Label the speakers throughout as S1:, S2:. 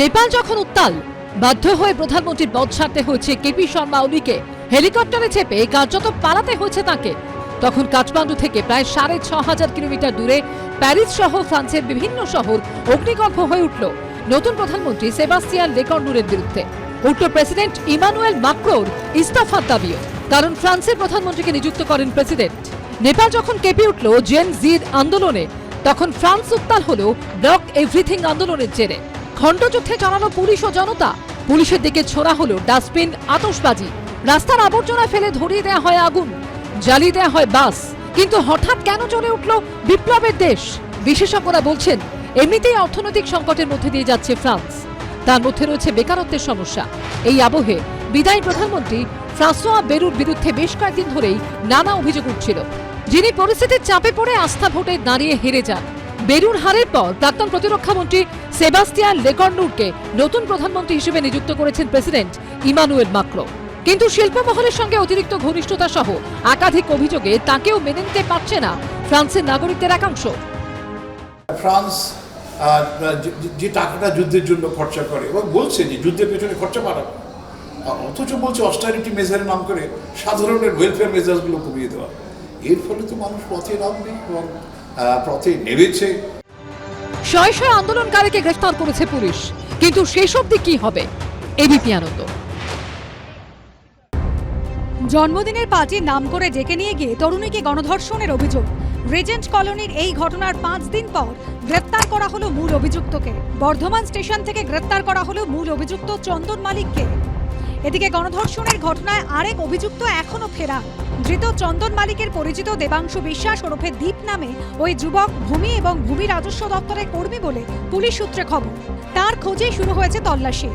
S1: নেপাল যখন উত্তাল, বাধ্য হয়ে প্রধানমন্ত্রীর পদ ছাড়তে হয়েছে কেপি শর্মা ওলিকে হেলিকপ্টারে চেপে কার্যত পালাতে হয়েছে তাকে, তখন কাঠমান্ডু থেকে প্রায় সাড়ে ছ হাজার কিলোমিটার দূরে প্যারিস সহ ফ্রান্সের বিভিন্ন শহর অগ্নিগর্ভ হয়ে উঠল নতুন প্রধানমন্ত্রী সেবাস্টিয়ান লেকর্নুরের বিরুদ্ধে। উঠল প্রেসিডেন্ট ইমানুয়েল মাক্রোর ইস্তফার দাবিও। কারণ ফ্রান্সের প্রধানমন্ত্রীকে নিযুক্ত করেন প্রেসিডেন্ট। নেপাল যখন কেঁপে উঠল জেন জির আন্দোলনে, তখন ফ্রান্স উত্তাল হল ব্লক এভরিথিং আন্দোলনের জেরে। খণ্ডযুদ্ধে চালানো পুলিশ ও জনতা। পুলিশের দিকে ছোড়া হলো ডাস্টবিন, আতশবাজি। রাস্তার আবর্জনা ফেলে ধরিয়ে দেওয়া হয় আগুন, জ্বালিয়ে দেওয়া হয় বাস। কিন্তু হঠাৎ কেন চলে উঠল বিপ্লবের দেশ? বিশেষজ্ঞরা বলছেন, এমনিতেই অর্থনৈতিক সংকটের মধ্যে দিয়ে যাচ্ছে ফ্রান্স। তার মধ্যে রয়েছে বেকারত্বের সমস্যা। এই আবহে বিদায়ী প্রধানমন্ত্রী ফ্রাঁসোয়া বেরুর বিরুদ্ধে বেশ কয়েকদিন ধরেই নানা অভিযোগ উঠছিল। যিনি পরিস্থিতির চাপে পড়ে আস্থা ভোটে দাঁড়িয়ে হেরে যান। বেরুর হারের পর প্রাক্তন প্রতিরক্ষা মন্ত্রী সেবাস্টিয়ান লেকর্নুরকে নতুন প্রধানমন্ত্রী হিসেবে নিযুক্ত করেছেন প্রেসিডেন্ট ইমানুয়েল মাক্রো। কিন্তু শিল্প মহলের সঙ্গে অতিরিক্ত ঘনিষ্ঠতা সহ একাধিক অভিযোগে তাকেও মেনে নিতে পারছে না ফ্রান্সের নাগরিকদের একাংশ।
S2: ফ্রান্স যে- টাকাটা যুদ্ধের জন্য খরচা করে এবং বলছে যে যুদ্ধের পেছনে খরচা বাড়াবে অথচ বলছে অস্টারিটি মেজারের নাম করে সাধারণের ওয়েলফেয়ার মেজার্সগুলো কমিয়ে দেওয়া। এর ফলে তো মানুষ পথে নামবে এবং পথে নেমেছে
S1: শয়ে শয়ে আন্দোলনকারীকে গ্রেফতার করেছে পুলিশ। কিন্তু শেষ অবধি কি হবে? এবিপি আনন্দ।
S3: জন্মদিনের পার্টির নাম করে ডেকে নিয়ে গিয়ে তরুণীকে গণধর্ষণের অভিযোগ। রেজেন্ট কলোনির এই ঘটনার পাঁচ দিন পর গ্রেপ্তার করা হলো মূল অভিযুক্তকে। বর্ধমান স্টেশন থেকে গ্রেপ্তার করা হলো মূল অভিযুক্ত চন্দন মালিককে। এদিকে গণধর্ষণের ঘটনায় আরেক অভিযুক্ত এখনও ফেরা। ধৃত চন্দন মালিকের পরিচিত দেবাংশু বিশ্বাস ওরফে দ্বীপ নামে ওই যুবক ভূমি এবং ভূমি রাজস্ব দপ্তরের কর্মী বলে পুলিশ সূত্রে খবর। তার খোঁজে শুরু হয়েছে তল্লাশি।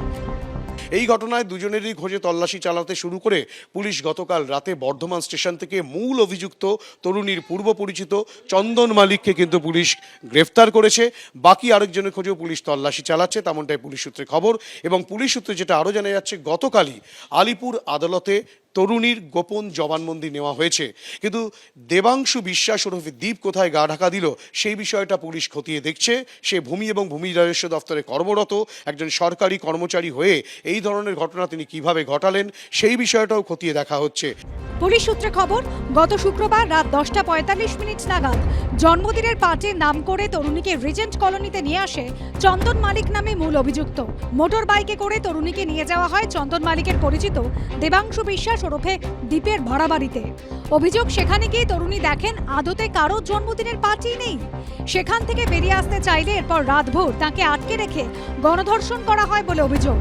S4: এই ঘটনায় দুজনেরই খোঁজে তল্লাশি চালাতে শুরু করে পুলিশ গতকাল রাতে বর্ধমান স্টেশন থেকে মূল অভিযুক্ত তরুণীর পূর্ব পরিচিত চন্দন মালিককে কিন্তু পুলিশ গ্রেফতার করেছে। বাকি আরেকজনের খোঁজেও পুলিশ তল্লাশি চালাচ্ছে, তেমনটাই পুলিশ সূত্রে খবর। এবং পুলিশ সূত্রে যেটা আরও জানা যাচ্ছে, গতকালই আলিপুর আদালতে তরুণীর গোপন জবানবন্দি নেওয়া হয়েছে। কিন্তু দেবাংশু বিশ্বাস ওরফে দ্বীপ কোথায় গা ঢাকা দিল, সেই বিষয়টা পুলিশ খতিয়ে দেখছে। সে ভূমি এবং ভূমি রাজস্ব দফতরে কর্মরত, একজন সরকারি কর্মচারী হয়ে এই ধরনের ঘটনা তিনি কীভাবে ঘটালেন, সেই বিষয়টাও খতিয়ে দেখা হচ্ছে।
S3: পুলিশ সূত্রে খবর, গত শুক্রবার রাত দশটা পঁয়তাল্লিশ মিনিট নাগাদ জন্মদিনের পার্টির নাম করে তরুণীকে রিজেন্ট কলোনিতে নিয়ে আসে চন্দন মালিক নামে মূল অভিযুক্ত। মোটর বাইকে করে তরুণীকে নিয়ে যাওয়া হয় চন্দন মালিকের পরিচিত দেবাংশু বিশ্বাস ওরফে দ্বীপের ভাড়া বাড়িতে অভিযোগ, সেখানে গিয়ে তরুণী দেখেন, আদতে কারও জন্মদিনের পার্টি নেই। সেখান থেকে বেরিয়ে আসতে চাইলে এরপর রাতভর তাকে আটকে রেখে গণধর্ষণ করা হয় বলে অভিযোগ।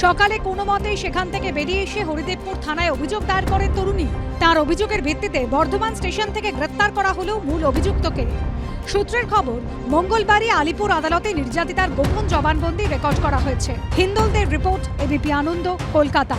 S3: সকালে কোনো মতেই সেখান থেকে বেরিয়ে এসে হরিদেবপুর থানায় অভিযোগ দায়ের করেন তরুণী। তার অভিযোগের ভিত্তিতে বর্ধমান স্টেশন থেকে গ্রেপ্তার করা হলো মূল অভিযুক্তকে। সূত্রের খবর, মঙ্গলবারই আলিপুর আদালতে নির্যাতিতার গোপন জবানবন্দি রেকর্ড করা হয়েছে। হিন্দলদের report, ABP Ananda, Kolkata.